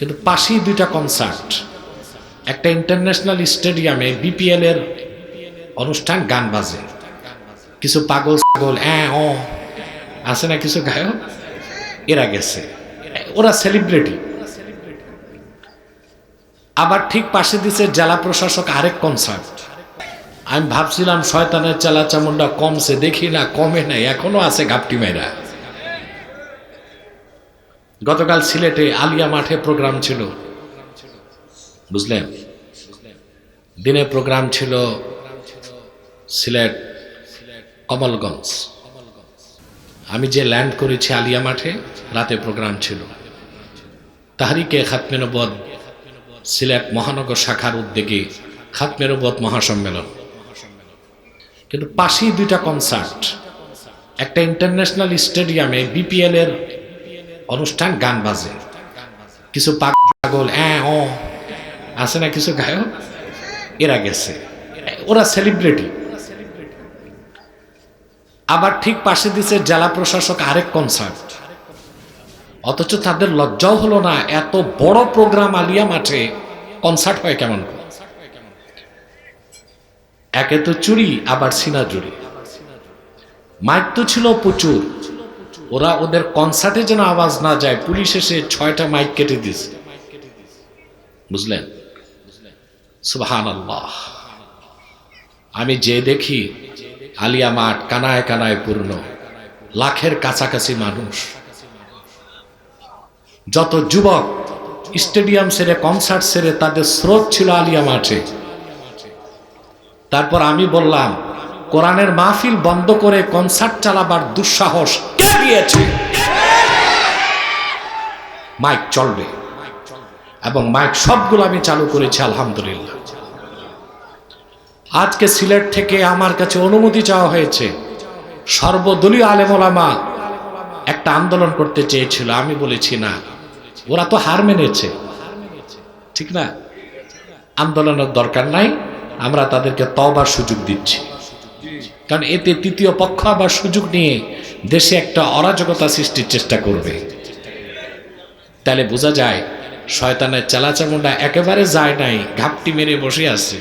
কিন্তু পাশেই দুইটা কনসার্ট একটা ইন্টারন্যাশনাল স্টেডিয়ামে বিপিএল এর অনুষ্ঠান, গান বাজে। কিছু পাগল পাগল হ্যাঁ ও আছে না কিছু গায়ক? এরা গেছে। ওরা সেলিব্রিটি আবার ঠিক পাশে দিছে জেলা প্রশাসক আরেক কনসার্ট আমি ভাবছিলাম, শয়তানের চালা চামুন্ডা কমছে, দেখি না, কমে নাই, এখনও আছে ঘাপটি মেয়েরা গতকাল সিলেটে আলিয়া মাঠে প্রোগ্রাম ছিল। বুঝলেন? দিনে প্রোগ্রাম ছিল সিলেট কমলগঞ্জ। আমি যে ল্যান্ড করেছি আলিয়া মাঠে, রাতে প্রোগ্রাম ছিল। তাহারিকে খাতমে নবদ সিলেট মহানগর শাখার উদ্যোগে খাতমে নবদ মহাসম্মেলন। কিন্তু পাশেই দুইটা কনসার্ট, একটা ইন্টারন্যাশনাল স্টেডিয়ামে বিপিএল এর অনুষ্ঠান, গান বাজে। কিছু পাগল হ্যাঁ ও আছে না কিছু গায়ক? এরা গেছে। ওরা সেলিব্রিটি আবার ঠিক পাশে দিছে জেলা প্রশাসক আরেক কনসার্ট অথচ তাদের লজ্জাও হলো না, এত বড় প্রোগ্রাম আলিয়া মাঠে কনসার্ট হয় কেমন একে তো চুরি, আবার সিনা জুড়ি মাইক তো ছিল প্রচুর। ওরা ওদের কনসার্টে যেন আওয়াজ না যায়, পুলিশ এসে ছয়টা মাইক কেটে দিয়েছে। বুঝলেন? সুবহান আল্লাহ আমি যে দেখি, আলিয়া মাঠ কানায় কানায় পূর্ণ, লাখের কাছাকাছি মানুষ। যত যুবক স্টেডিয়াম সেরে কনসার্ট সেরে তাদের স্রোত ছিল আলিয়া মাঠে। তারপর আমি বললাম, কোরআনের মাহফিল বন্ধ করে কনসার্ট চালাবার দুঃসাহস দিয়েছে মাইক চলবে। এবং মাইক সবগুলো আমি চালু করেছি, আলহামদুলিল্লাহ। আজকে সিলেট থেকে আমার কাছে অনুমতি চাওয়া হয়েছে। সর্বদলীয় আলেমোলামা একটা আন্দোলন করতে চেয়েছিল, আমি বলেছি না। ওরা তো হার মেনেছে। ঠিক না? আন্দোলনের দরকার নাই। আমরা তাদেরকে তবার সুযোগ দিচ্ছি। কারণ এতে তৃতীয় পক্ষ আবার সুযোগ নিয়ে দেশে একটা অরাজকতা সৃষ্টির চেষ্টা করবে। তাহলে বোঝা যায়, শয়তানের চালাচামুন্ডা একেবারে যায় নাই, ঘাপটি মেরে বসে আছে।